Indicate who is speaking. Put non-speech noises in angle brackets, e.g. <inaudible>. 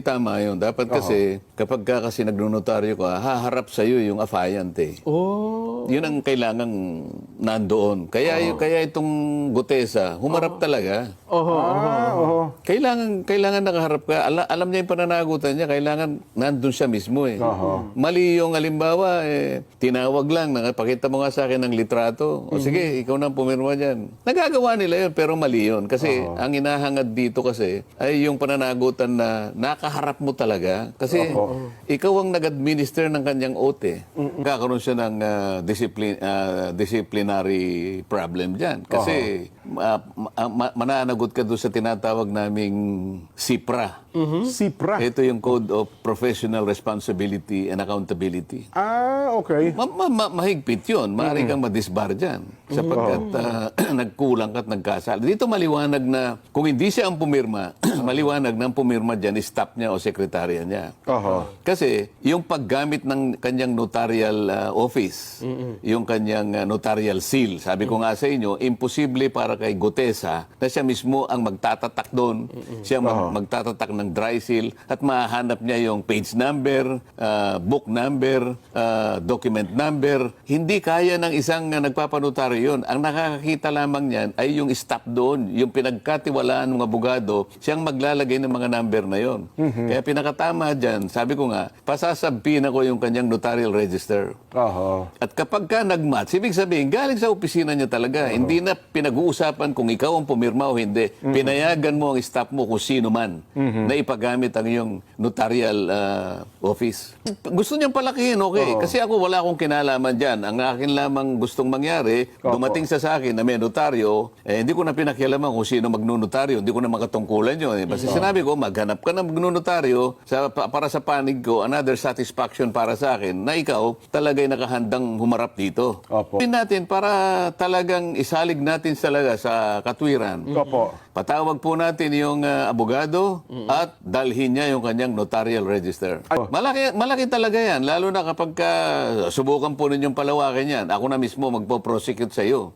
Speaker 1: Tama yun. Dapat kasi, kapag ka kasi nagnonotaryo ka, haharap sa iyo yung affiant eh.
Speaker 2: Oh.
Speaker 1: Yun ang kailangang nandoon. Kaya, yung, kaya itong Gutesa, humarap talaga.
Speaker 2: Oho.
Speaker 3: Ah, oo.
Speaker 1: Kailangan, kailangan nakaharap ka. Ala, alam niya yung pananagutan niya, kailangan nandun siya mismo eh. Mali yung halimbawa, eh, tinawag lang, pakita mo nga sa akin ng litrato. O sige, ikaw na ang pumirma dyan. Nagagawa nila yun, pero mali yun. Kasi ang inahangad dito kasi ay yung pananagutan na nakaharap mo talaga. Kasi ikaw ang nag-administer ng kanyang oath eh. Kakaroon siya ng ah, discipline, ah, disciplinary problem dyan. Kasi ah, ma- ma- mananagot ka doon sa tinatawag naming SIPRA.
Speaker 3: Sipra.
Speaker 1: Ito yung Code of Professional Responsibility and Accountability.
Speaker 3: Ah, okay.
Speaker 1: Ma- ma- ma- mahigpit yun. Maaari kang madisbar dyan. Sapagkat ah, <clears throat> nagkulang ka at nagkasala. Dito maliwanag na kung hindi siya ang pumirma, <clears throat> maliwanag na ang pumirma dyan is staff niya o sekretarya niya.
Speaker 3: Oho.
Speaker 1: Kasi yung paggamit ng kanyang notarial ah, office, yung kanyang ah, notarial seal, sabi ko nga sa inyo, imposible para kay Gutesa na siya mismo ang magtatatak doon, siya mag- magtatatak ng dry seal at mahanap niya yung page number, ah, book number, ah, document number. Hindi kaya ng isang uh, nagpapanotaryo yun. Ang nakakakita lamang niyan ay yung staff doon, yung pinagkatiwalaan ng abogado, siyang maglalagay ng mga number na yon. Kaya pinakatama dyan, sabi ko nga, pasasabihin ako yung kanyang notarial register.
Speaker 3: Oho.
Speaker 1: At kapag ka nag-match, ibig sabihin, galing sa opisina niya talaga. Hindi na pinag-uusapan kung ikaw ang pumirma o hindi. Pinayagan mo ang staff mo kung sino man na ipagamit ang iyong notarial ah, office. Gusto niyang palakihin, okay. Kasi ako wala akong kinalaman dyan. Ang akin lamang gustong mangyari, dumating sa sa akin na may notaryo, eh, hindi ko na pinakialaman kung sino magnunotaryo. Hindi ko na makatungkulan yun. Eh. Basta sinabi ko, maghanap ka ng magnunotaryo sa, pa- para sa panig ko, another satisfaction para sa akin na ikaw talagay nakahandang humarap dito.
Speaker 3: Opo.
Speaker 1: Pin natin para talagang isalig natin talaga sa katwiran.
Speaker 3: Opo.
Speaker 1: Patawag po natin yung ah, abogado at dalhin niya yung kanyang notarial register. Malaki, malaki talaga yan, lalo na kapag ka, subukan po ninyong palawakin yan. Ako na mismo magpo-prosecute sa iyo.